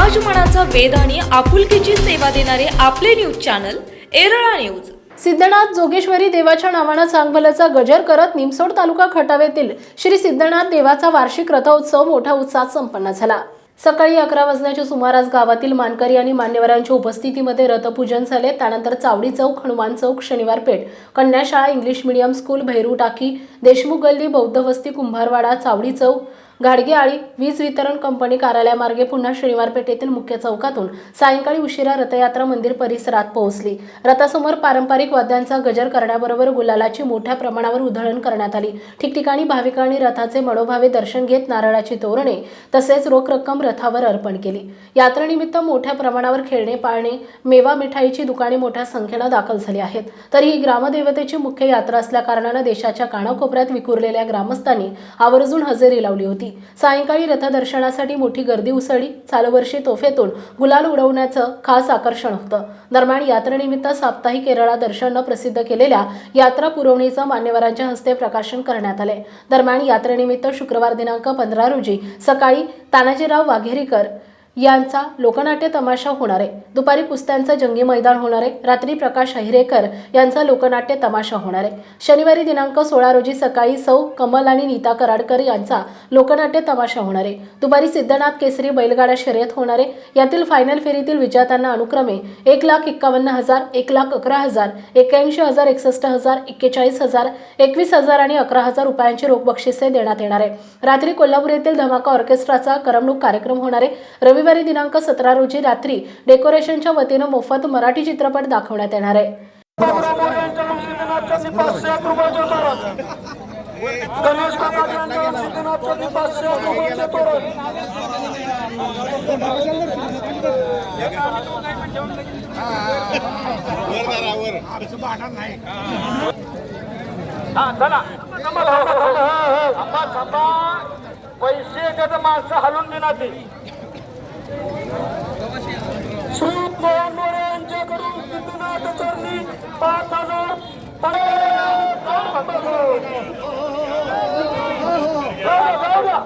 समाजमनाचा वेध आणि आपुलकीची सेवा देणारे आपले news channel Erala news. Siddhanath Jogeshwari देवाच्या नावानं चांगभल्याचा गजर करत निमसोड तालुका खटावेतील श्री सिद्धनाथ देवाचा वार्षिक रथोत्सव मोठ्या उत्साहात संपन्न झाला. सकाळी अकरा वाजण्याच्या सुमारास गावातील मानकरी आणि मान्यवरांच्या उपस्थितीमध्ये रथपूजन झाले. त्यानंतर चावडी चौक हनुमान चौक शनिवार पेठ कन्याशाळा इंग्लिश मीडियम स्कूल भैरू टाकी देशमुख गल्ली बौद्ध वस्ती कुंभारवाडा चावडी चौक गाडगे आळी वीज वितरण कंपनी कार्यालयामार्गे पुन्हा शनिवार पेठेतील मुख्य चौकातून सायंकाळी उशिरा रथयात्रा मंदिर परिसरात पोहोचली. रथासमोर पारंपरिक वाद्यांचा गजर करण्याबरोबर गुलालाची मोठ्या प्रमाणावर उधळण करण्यात आली. ठिकठिकाणी भाविकांनी रथाचे मनोभावे दर्शन घेत नारळाची तोरणे तसेच रोख रक्कम रथावर अर्पण केली. यात्रेनिमित्त मोठ्या प्रमाणावर खेळणे पाळणे मेवा मिठाईची दुकाने मोठ्या संख्येनं दाखल झाली आहेत. तर ही ग्रामदेवतेची मुख्य यात्रा असल्याकारणानं देशाच्या कानाकोपऱ्यात विखुरलेल्या ग्रामस्थांनी आवर्जून हजेरी लावली होती. सायंकाळी रथदर्शनासाठी मोठी गर्दी उसळली. चालूवर्षी तोफेतून गुलाल उडवण्याचं खास आकर्षण होतं. दरम्यान यात्रेनिमित्त साप्ताहिक केरळा दर्शननं प्रसिद्ध केलेल्या यात्रा पुरवणीचं मान्यवरांच्या हस्ते प्रकाशन करण्यात आले. दरम्यान यात्रेनिमित्त शुक्रवार दिनांक पंधरा रोजी सकाळी तानाजीराव वाघेरीकर यांचा लोकनाट्य तमाशा होणार आहे. दुपारी कुस्त्यांचं जंगी मैदान होणार आहे. रात्री प्रकाश अहिरेकर यांचा लोकनाट्य तमाशा होणार आहे. शनिवारी दिनांक सोळा रोजी सकाळी सौ कमल आणि नीता कराडकर यांचा लोकनाट्य तमाशा होणार आहे. दुपारी सिद्धनाथ केसरी बैलगाडा शर्यत होणार आहे. यातील फायनल फेरीतील विजेत्यांना अनुक्रमे एक लाख एक्कावन्न हजार एक लाख अकरा हजार एक्क्याऐंशी हजार एकसष्ट हजार एक्केचाळीस हजार एकवीस हजार आणि अकरा हजार रुपयांची रोख बक्षिसे देण्यात येणार आहे. रात्री कोल्हापूर येथील धमाका ऑर्केस्ट्राचा करमणूक कार्यक्रम होणार आहे. रविवारी दिनांक सतरा रोजी रात्री डेकोरेशनच्या वतीनं मोफत मराठी चित्रपट दाखवण्यात येणार आहे. गणेश पैसे त्याचं माणसं हलून देणार ती. श्री मोहन मोरे यांच्याकडून सिद्धनाथ चरणी पाच हजार जाऊ द्या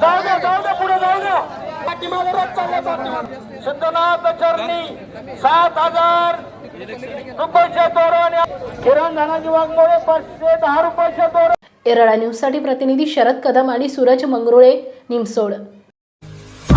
जाऊ द्या जाऊ द्या पुढे जाऊ द्या पाठीमागे रथ चालला पाठीमागे सिद्धनाथ चरणी सात हजार रुपयाचे तोरण किरण धनाजी वाघमोडे पाचशे दहा रुपयाचे तोरण. एरळा न्यूजसाठी प्रतिनिधी शरद कदम आणि सूरज मंगरुळे निमसोड.